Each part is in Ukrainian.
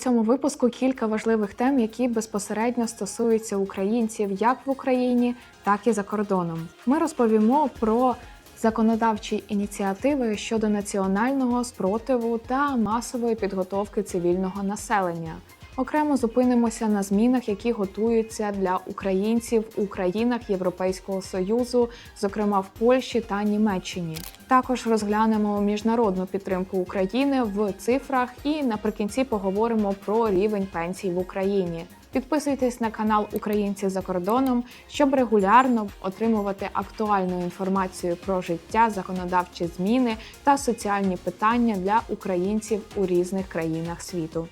цьому випуску кілька важливих тем, які безпосередньо стосуються українців як в Україні, так і за кордоном. Ми розповімо про законодавчі ініціативи щодо національного спротиву та масової підготовки цивільного населення. Окремо зупинимося на змінах, які готуються для українців у країнах Європейського союзу, зокрема в Польщі та Німеччині. Також розглянемо міжнародну підтримку України в цифрах і наприкінці поговоримо про рівень пенсій в Україні. Підписуйтесь на канал Українці за кордоном, щоб регулярно отримувати актуальну інформацію про життя, законодавчі зміни та соціальні питання для українців у різних країнах світу.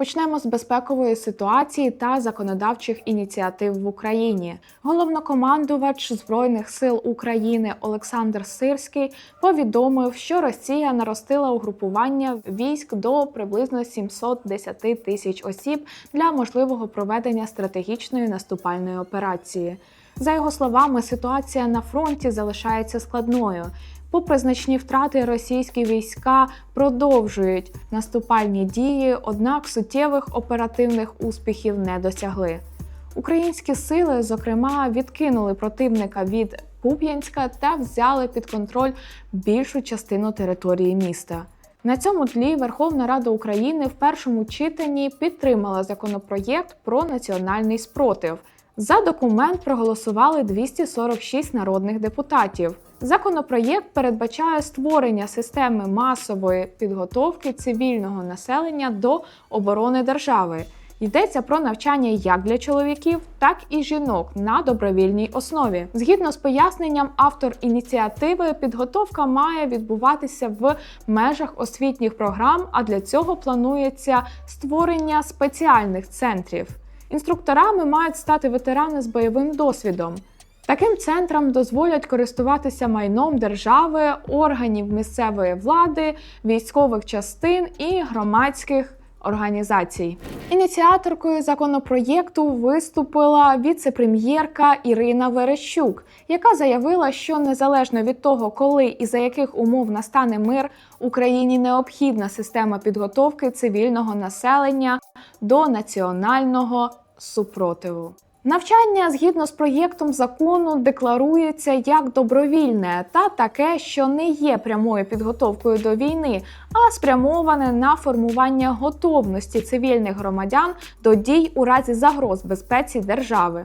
Почнемо з безпекової ситуації та законодавчих ініціатив в Україні. Головнокомандувач Збройних сил України Олександр Сирський повідомив, що Росія наростила угрупування військ до приблизно 710 тисяч осіб для можливого проведення стратегічної наступальної операції. За його словами, ситуація на фронті залишається складною. Попри значні втрати, російські війська продовжують наступальні дії, однак суттєвих оперативних успіхів не досягли. Українські сили, зокрема, відкинули противника від Куп'янська та взяли під контроль більшу частину території міста. На цьому тлі Верховна Рада України в першому читанні підтримала законопроєкт про національний спротив. За документ проголосували 246 народних депутатів. Законопроєкт передбачає створення системи масової підготовки цивільного населення до оборони держави. Йдеться про навчання як для чоловіків, так і жінок на добровільній основі. Згідно з поясненням, автор ініціативи підготовка має відбуватися в межах освітніх програм, а для цього планується створення спеціальних центрів. Інструкторами мають стати ветерани з бойовим досвідом. Таким центрам дозволять користуватися майном держави, органів місцевої влади, військових частин і громадських організацій. Ініціаторкою законопроєкту виступила віце-прем'єрка Ірина Верещук, яка заявила, що незалежно від того, коли і за яких умов настане мир, Україні необхідна система підготовки цивільного населення до національного супротиву. Навчання згідно з проєктом закону декларується як добровільне та таке, що не є прямою підготовкою до війни, а спрямоване на формування готовності цивільних громадян до дій у разі загроз безпеці держави.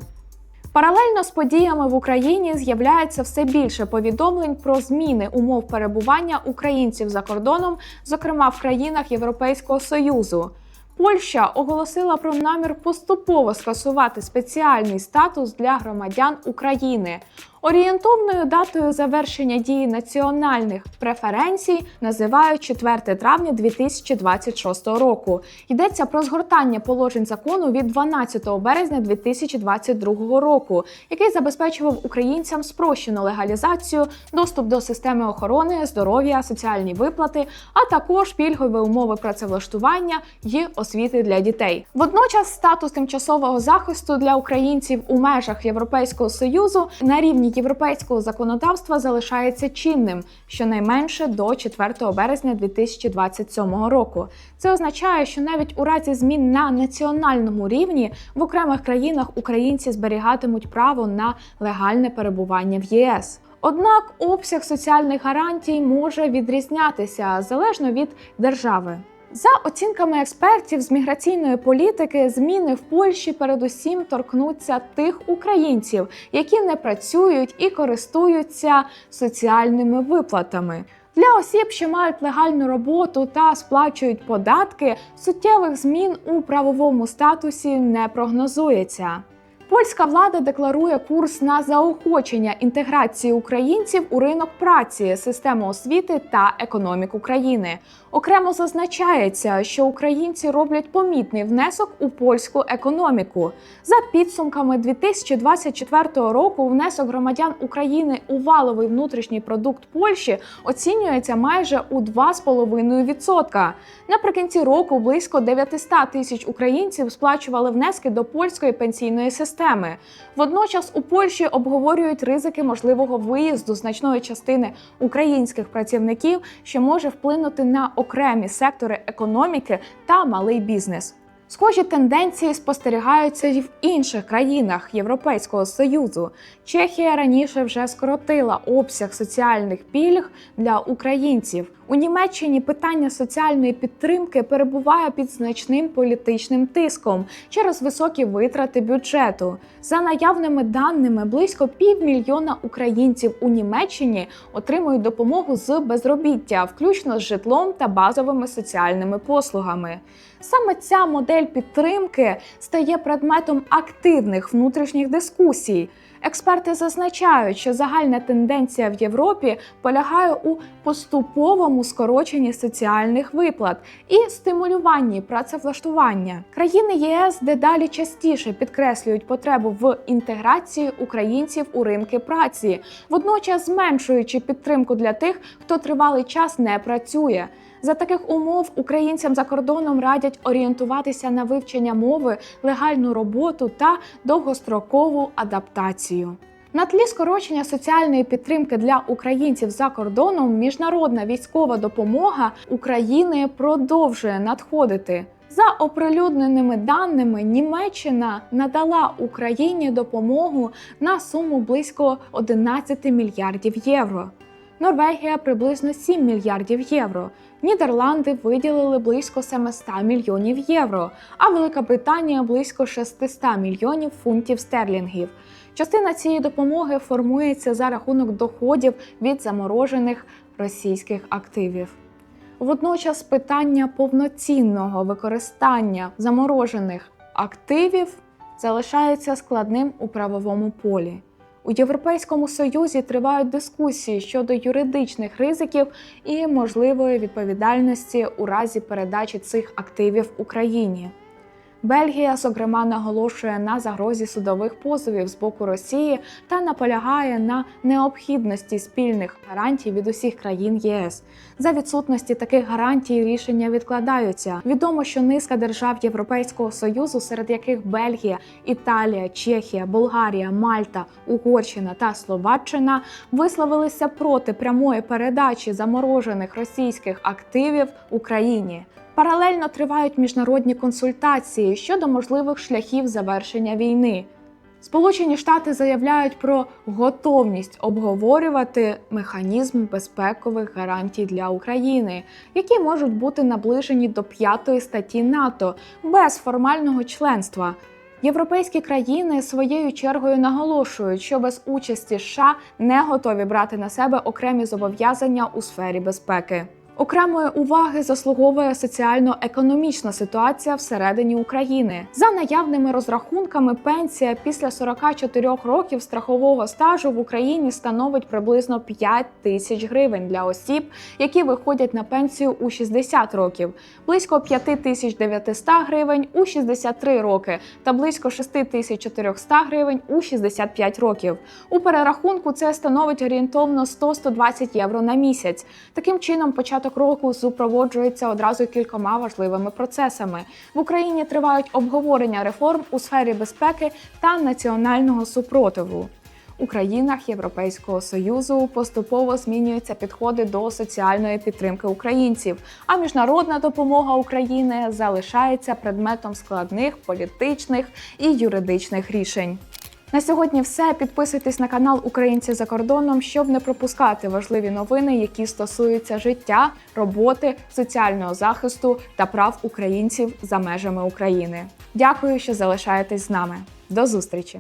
Паралельно з подіями в Україні з'являється все більше повідомлень про зміни умов перебування українців за кордоном, зокрема в країнах Європейського Союзу. Польща оголосила про намір поступово скасувати спеціальний статус для громадян України. Орієнтовною датою завершення дії національних преференцій називають 4 травня 2026 року. Йдеться про згортання положень закону від 12 березня 2022 року, який забезпечував українцям спрощену легалізацію, доступ до системи охорони, здоров'я, соціальні виплати, а також пільгові умови працевлаштування і освіти для дітей. Водночас статус тимчасового захисту для українців у межах Європейського союзу на рівні європейського законодавства залишається чинним щонайменше до 4 березня 2027 року. Це означає, що навіть у разі змін на національному рівні в окремих країнах українці зберігатимуть право на легальне перебування в ЄС. Однак обсяг соціальних гарантій може відрізнятися залежно від держави. За оцінками експертів з міграційної політики, зміни в Польщі передусім торкнуться тих українців, які не працюють і користуються соціальними виплатами. Для осіб, що мають легальну роботу та сплачують податки, суттєвих змін у правовому статусі не прогнозується. Польська влада декларує курс на заохочення інтеграції українців у ринок праці, систему освіти та економіку країни. Окремо зазначається, що українці роблять помітний внесок у польську економіку. За підсумками 2024 року внесок громадян України у валовий внутрішній продукт Польщі оцінюється майже у 2,5%. Наприкінці року близько 900 тисяч українців сплачували внески до польської пенсійної системи. Системи. Водночас у Польщі обговорюють ризики можливого виїзду значної частини українських працівників, що може вплинути на окремі сектори економіки та малий бізнес. Схожі тенденції спостерігаються і в інших країнах Європейського союзу. Чехія раніше вже скоротила обсяг соціальних пільг для українців. У Німеччині питання соціальної підтримки перебуває під значним політичним тиском через високі витрати бюджету. За наявними даними, близько півмільйона українців у Німеччині отримують допомогу з безробіття, включно з житлом та базовими соціальними послугами. Саме ця модель підтримки стає предметом активних внутрішніх дискусій. Експерти зазначають, що загальна тенденція в Європі полягає у поступовому скороченні соціальних виплат і стимулюванні працевлаштування. Країни ЄС дедалі частіше підкреслюють потребу в інтеграції українців у ринки праці, водночас зменшуючи підтримку для тих, хто тривалий час не працює. За таких умов українцям за кордоном радять орієнтуватися на вивчення мови, легальну роботу та довгострокову адаптацію. На тлі скорочення соціальної підтримки для українців за кордоном міжнародна військова допомога України продовжує надходити. За оприлюдненими даними, Німеччина надала Україні допомогу на суму близько 11 мільярдів євро. Норвегія приблизно 7 мільярдів євро. Нідерланди виділили близько 700 мільйонів євро, а Велика Британія близько 600 мільйонів фунтів стерлінгів. Частина цієї допомоги формується за рахунок доходів від заморожених російських активів. Водночас питання повноцінного використання заморожених активів залишається складним у правовому полі. У Європейському Союзі тривають дискусії щодо юридичних ризиків і можливої відповідальності у разі передачі цих активів Україні. Бельгія, зокрема, наголошує на загрозі судових позовів з боку Росії та наполягає на необхідності спільних гарантій від усіх країн ЄС. За відсутності таких гарантій рішення відкладаються. Відомо, що низка держав Європейського союзу, серед яких Бельгія, Італія, Чехія, Болгарія, Мальта, Угорщина та Словаччина, висловилися проти прямої передачі заморожених російських активів Україні. Паралельно тривають міжнародні консультації щодо можливих шляхів завершення війни. Сполучені Штати заявляють про готовність обговорювати механізм безпекових гарантій для України, які можуть бути наближені до п'ятої статті НАТО без формального членства. Європейські країни своєю чергою наголошують, що без участі США не готові брати на себе окремі зобов'язання у сфері безпеки. Окремої уваги заслуговує соціально-економічна ситуація всередині України. За наявними розрахунками, пенсія після 44 років страхового стажу в Україні становить приблизно 5 тисяч гривень для осіб, які виходять на пенсію у 60 років, близько 5900 гривень у 63 роки та близько 6400 гривень у 65 років. У перерахунку це становить орієнтовно 100-120 євро на місяць. Таким чином, початок початок року супроводжується одразу кількома важливими процесами. В Україні тривають обговорення реформ у сфері безпеки та національного супротиву. У країнах Європейського союзу поступово змінюються підходи до соціальної підтримки українців, а міжнародна допомога України залишається предметом складних політичних і юридичних рішень. На сьогодні все. Підписуйтесь на канал Українці за кордоном, щоб не пропускати важливі новини, які стосуються життя, роботи, соціального захисту та прав українців за межами України. Дякую, що залишаєтесь з нами. До зустрічі!